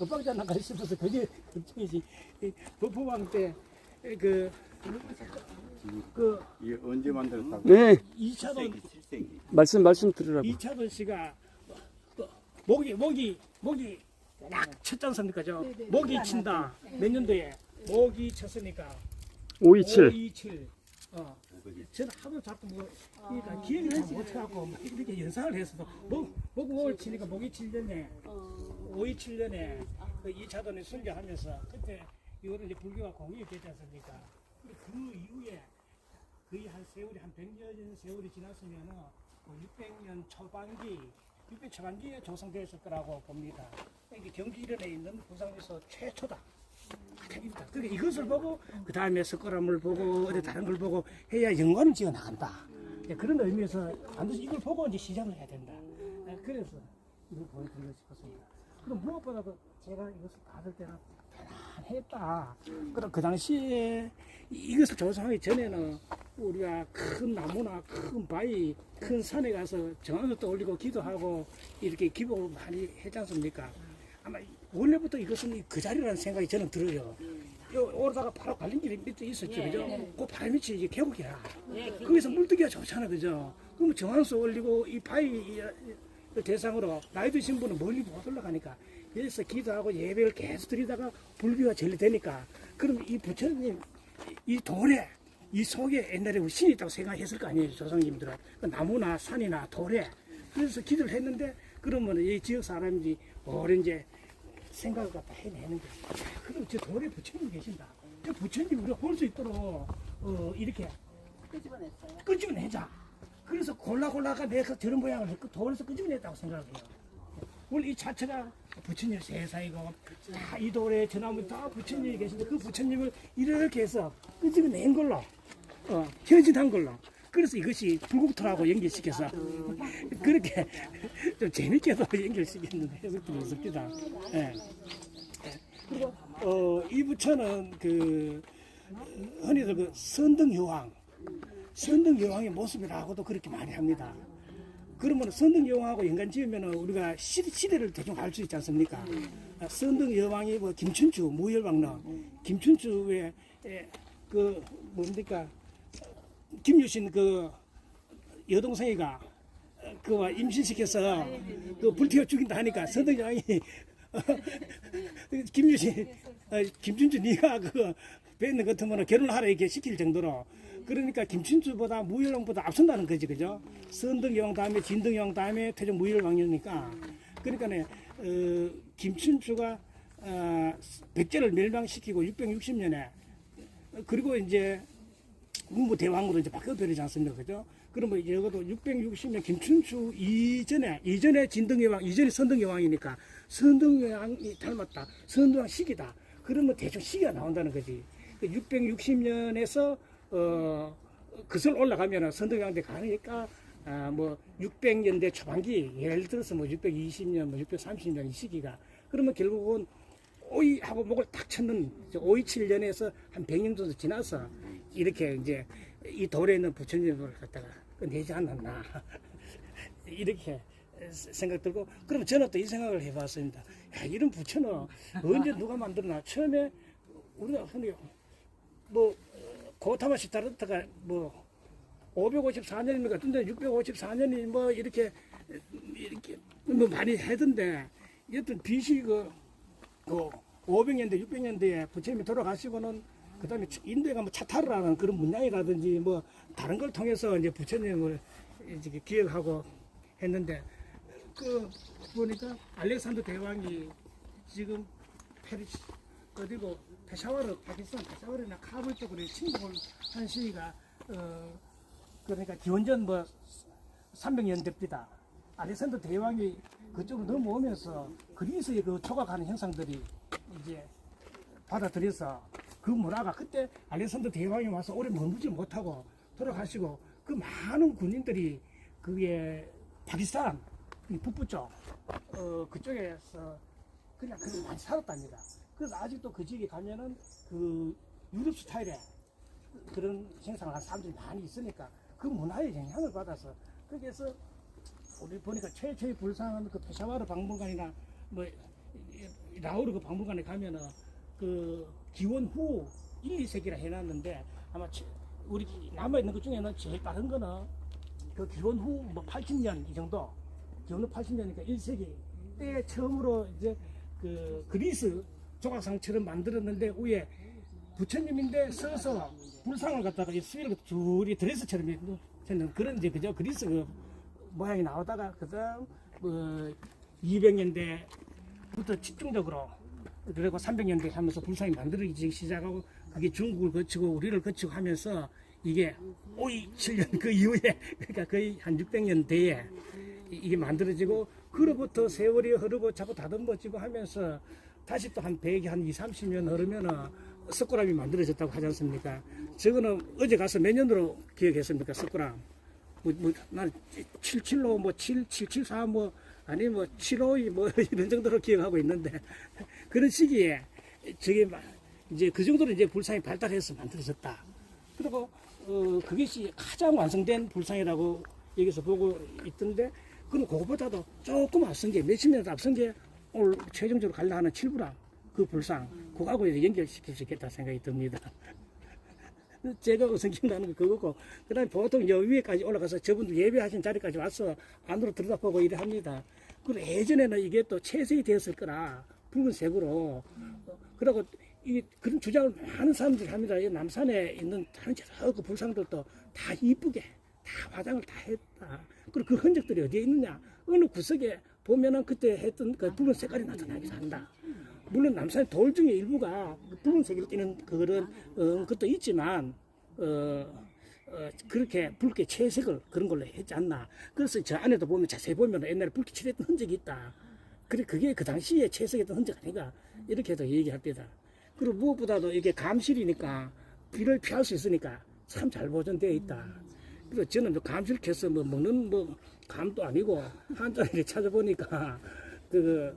엇박자 나가 싶어서 그게 걱정이지. 이 버프왕 때, 그, 그, 이게 언제 만들었다고? 네, 2차돈, 7세기. 말씀 말씀 들으라고. 이차돈 씨가, 그, 목이, 목이, 목이 딱 쳤지 않습니까? 저, 목이 친다. 몇 년도에? 목이 쳤으니까. 527. 527. 어. 저는 하도 자꾸 뭐, 그러니까 기억을 잘 못해갖고, 막 이렇게 연상을 했어도, 목, 목, 목을 치니까 목이 7년에, 527년에 그 2차돈에 순교하면서, 그때 이거는 이제 불교가 공익이 되지 않습니까? 근데 그 이후에 거의 한 세월이 한 100년 세월이 지났으면은, 뭐 600년 초반기, 600 초반기에 조성되었을 거라고 봅니다. 이게 경기 일원에 있는 부상에서 최초다. 그러니까 이것을 보고 그 다음에 석가람을 보고 어디 다른 걸 보고 해야 연관을 지어 나간다. 예, 그런 의미에서 반드시 이걸 보고 이제 시작을 해야 된다. 예, 그래서 이걸 보여드리고 싶었습니다. 그럼 무엇보다도 제가 이것을 받을 때는 대단했다. 그럼 그 당시에 이- 이것을 조성하기 전에는 우리가 큰 나무나 큰 바위, 큰 산에 가서 정한도 올리고 기도하고 이렇게 기복을 많이 했지 않습니까? 아마 원래부터 이것은 그 자리라는 생각이 저는 들어요. 요 오르다가 바로 갈림 길이 밑에 있었죠, 그죠? 그 바로 밑이 이게 계곡이야. 거기서 물뜨기가 좋잖아, 그죠? 그럼 정한수 올리고 이 바위 대상으로 나이 드신 분은 멀리 못 올라가니까 여기서 기도하고 예배를 계속 드리다가 불교가 전리되니까 그럼 이 부처님 이 돌에 이 속에 옛날에 우리 신이 있다고 생각했을 거 아니에요 조상님들은 그 나무나 산이나 돌에 그래서 기도를 했는데 그러면 이 지역 사람들이 오래 이제 생각을 갖다 해내는 거예요 그럼 저 돌에 부처님 계신다. 저 부처님 우리가 볼 수 있도록 어, 이렇게 끄집어냈어요. 끄집어내자. 그래서 골라 골라가 내가 저런 모양을 그 돌에서 끄집어냈다고 생각해요. 원래 이 자체가 부처님 세상이고 다이 돌에 저 나무 다 부처님이 계신데 그 부처님을 이렇게 해서 끄집어낸 걸로 어, 현진한 걸로 그래서 이것이 불국토라고 연결시켜서 그렇게 좀 재밌게도 연결시켰는데 해석들이 있습니다. 예. 예. 그리고 어, 이 부처는 그 흔히들 그 선등 여왕 선등 여왕의 모습이라고도 그렇게 많이 합니다. 그러면 선등 여왕하고 연관 지으면 우리가 시, 시대를 대충 알 수 있지 않습니까? 아, 선등 여왕이 뭐 김춘추 무열왕릉 김춘추의 에, 그 뭡니까 김유신 그 여동생이가 그 임신시켜서 그 불태워 죽인다 하니까 여왕이 김유신 어, 김춘추 네가 그 뱉는 것 같으면 결혼하라 이렇게 시킬 정도로 그러니까 김춘추보다 무열왕보다 앞선다는 거지 그죠? 선등여왕 다음에 진등여왕 다음에 태종 무열왕이니까 그러니까 어, 김춘추가 어, 백제를 멸망시키고 660년에 그리고 이제 문무 대왕으로 이제 바뀌어버리지 않습니까? 그죠? 그러면 적어도 660년 김춘추 이전에 이전에 진등여왕 이전에 선등여왕이니까 선등여왕이 닮았다. 선등여왕 시기다. 그러면 대충 시기가 나온다는 거지. 660년에서 어 그슬 올라가면 선덕양대 가니까 아, 뭐 600년대 초반기 예를 들어서 뭐 620년, 뭐 630년 이 시기가. 그러면 결국은 오이하고 목을 딱 쳤는 527년에서 한 100년 정도 지나서 이렇게 이제 이 돌에 있는 부처님을 갖다가 내지 않았나 이렇게 생각 들고 그럼 저는 또 이 생각을 해봤습니다. 야, 이런 부처는 언제 누가 만들었나 처음에 우리가 흔히 뭐 고타마 시타르트가 뭐 554년인가 같은데 654년이 뭐 이렇게 이렇게 뭐 많이 하던데 여튼 BC 그, 그 500년대 600년대에 부처님이 돌아가시고는 그다음에 인도에 가면 차타르라는 그런 문양이라든지 뭐 다른 걸 통해서 이제 부처님을 이제 기억하고 했는데 그 보니까 알렉산더 대왕이 지금 페리시 어디고 페샤와르 파키스탄 페샤와르나 카불 쪽으로 침공을 한 시기가 어 그러니까 기원전 뭐 300년대입니다. 알렉산더 대왕이 그쪽으로 넘어오면서 그리스의 그 조각하는 형상들이 이제 받아들여서 그 문화가 그때 알렉산더 대왕이 와서 오래 머무지 못하고 돌아가시고 그 많은 군인들이 그게 파키스탄 이 북부 쪽 어, 그쪽에서 그냥 그냥 많이 살았답니다. 그래서 아직도 그 지역에 가면은 그 유럽 스타일의 그런 생산을 한 사람들이 많이 있으니까 그 문화의 영향을 받아서 거기에서 우리 보니까 최초의 불상은 그 페샤와르 박물관이나 뭐 라오르 그 박물관에 가면은 그 기원 후 1, 2세기라 해놨는데 아마 최- 우리 남아 있는 것 중에는 제일 빠른 거는 그 기원 후 뭐 80년 이 정도 기원 후 80년이니까 1세기. 때 처음으로 이제 그 그리스 조각상처럼 만들었는데 위에 부처님인데 서서 불상을 갖다가 이 수위를 줄이 드레스처럼 했는 그런 이제 그죠? 그리스 그 모양이 나오다가 그다음 뭐 200년대부터 집중적으로 그리고 300년대 하면서 불상이 만들어지기 시작하고 그게 중국을 거치고 우리를 거치고 하면서 이게 5, 7년 그 이후에 그러니까 거의 한 600년 대에 이- 이게 만들어지고 그로부터 세월이 흐르고 자꾸 다듬어지고 하면서 다시 또 한 100, 한 2, 30년 흐르면은 석고람이 만들어졌다고 하지 않습니까? 저거는 어제 가서 몇 년으로 기억했습니까? 석고람. 뭐, 뭐, 난 77로 뭐 7, 774 뭐, 아니 뭐752뭐 이런 정도로 기억하고 있는데 그런 시기에 저게 막 이제 그 정도로 이제 불상이 발달해서 만들어졌다. 그리고 어, 그것이 가장 완성된 불상이라고 여기서 보고 있던데 그럼 그거보다도 조금 앞선 게 몇십 년 앞선 게 오늘 최종적으로 가려 하는 칠부랑 그 불상 그거하고 연결시킬 수 있겠다 생각이 듭니다. 제가 기억나는 게 그거고 그다음에 보통 여 위에까지 올라가서 저분들 예배하신 자리까지 와서 안으로 들여다보고 이래 합니다. 그리고 예전에는 이게 또 채색이 되었을 거라 붉은색으로 어, 그러고 이 그런 주장을 많은 사람들이 합니다. 이 남산에 있는 다른 저그 불상들도 다 이쁘게 다 화장을 다 했다. 그리고 그 흔적들이 어디에 있느냐? 어느 구석에 보면은 그때 했던 그 붉은 색깔이 나타나기도 한다. 물론 남산 돌 중에 일부가 붉은색으로 띠는 그런 어, 것도 있지만 어, 어, 그렇게 붉게 채색을 그런 걸로 했지 않나. 그래서 저 안에도 보면 자세히 보면 옛날에 붉게 칠했던 흔적이 있다. 그래 그게 그 당시에 채색했던 흔적 아닌가 이렇게도 얘기할 때다. 그리고 무엇보다도 이게 감실이니까 비를 피할 수 있으니까 참 잘 보존되어 있다. 그래서 저는 뭐 감실 캐서 뭐 먹는 뭐 감도 아니고 한자리를 찾아보니까 그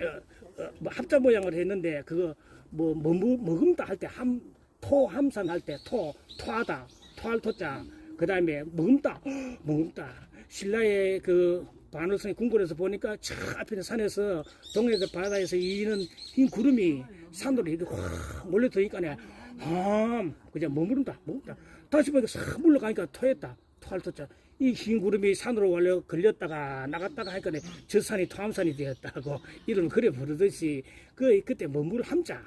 어, 어, 뭐 합자 모양을 했는데 그거 뭐 먹- 먹음다 할 때 함 토 함산 할 때 토 토하다 토할 토자. 그 다음에 먹음다. 먹음다. 신라의 그 반월성의 궁궐에서 보니까 저 앞에 산에서 동해에서 바다에서 이는 흰 구름이 산으로 이렇게 확 몰려들니까네 함 그냥 머무른다. 머무른다. 다시 보니까 싹 물러가니까 토했다. 토할 토자. 이 흰 구름이 산으로 원래 걸렸다가 나갔다가 하니까 저 산이 토함산이 되었다고 이런 그래 부르듯이 그 그때 머물 함자.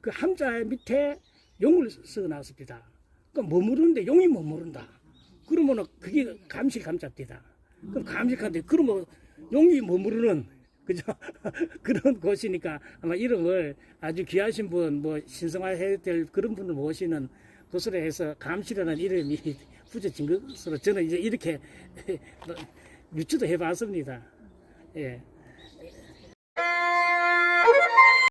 그 함자 밑에 용을 써 놨습니다. 그 머무르는데 용이 머무른다. 그러면은 그게 감실 감잡디다. 그럼 감실한데 그러면 용이 머무르는 그죠? 그런 곳이니까 아마 이름을 아주 귀하신 분, 뭐 신성화해야 될 그런 분을 모시는 곳으로 해서 감시라는 이름이 붙여진 것으로 저는 이제 이렇게 유추도 해봤습니다. 예.